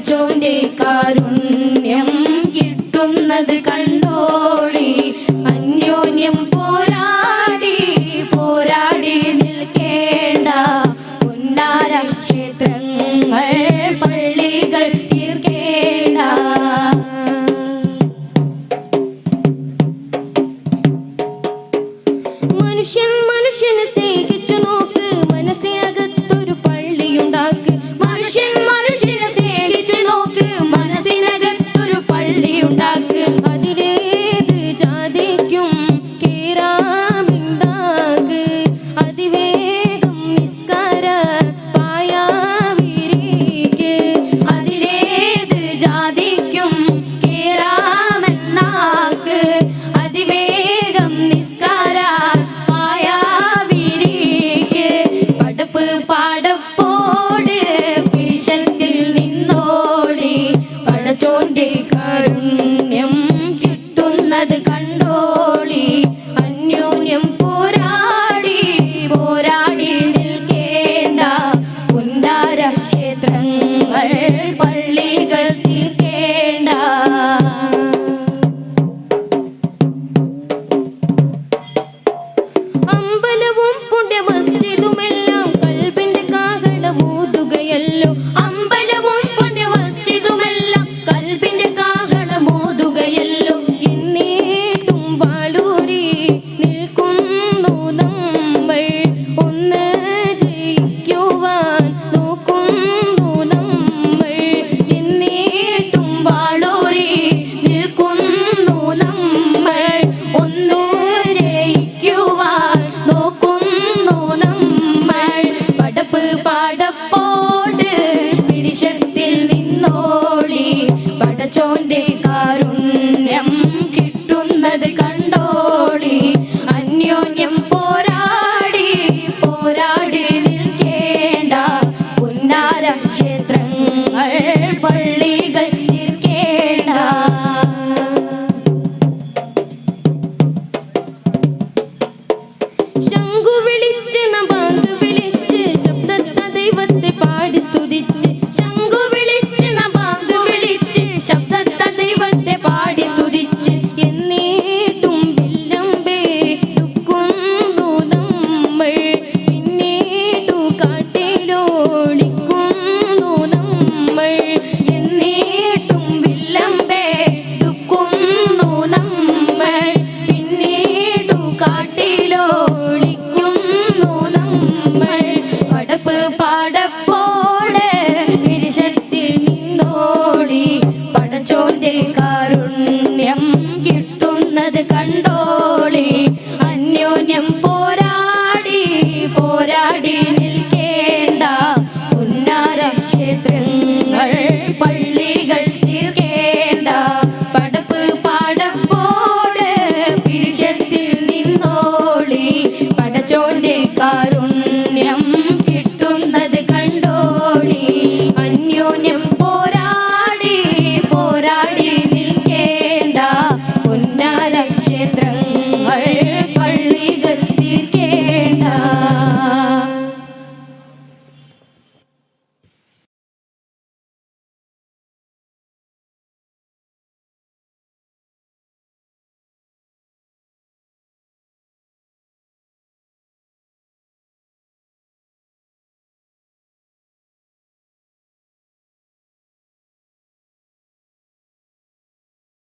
പടച്ചോന്റെ കാരുണ്യം കിട്ടുന്നത് കണ്ടു മുതുകയല്ലോ. അള്ളാഹുവിന്റെ കാരുണ്യം കിട്ടുന്നത് കണ്ടോളി അന്യോന്യം പോരാടി പോരാടി നിൽക്കേണ്ട. പുന്നാര ക്ഷേത്രങ്ങൾ പള്ളികൾ നിൽക്കേണ്ട. ശംഖു വിളിച്ച് നബാങ്ക് വിളിച്ച് ശബ്ദ ദൈവത്തെ പാടി സ്തുതിച്ച്. ക്ഷേത്രങ്ങൾ പള്ളികൾ തീർക്കേണ്ട. പടപ്പ് പാടപ്പോട് പിരിശത്തിൽ നിന്നോളി. പടച്ചോന്റെ കാരുണ്യം കിട്ടുന്നത് കണ്ടോളി. അന്യോന്യം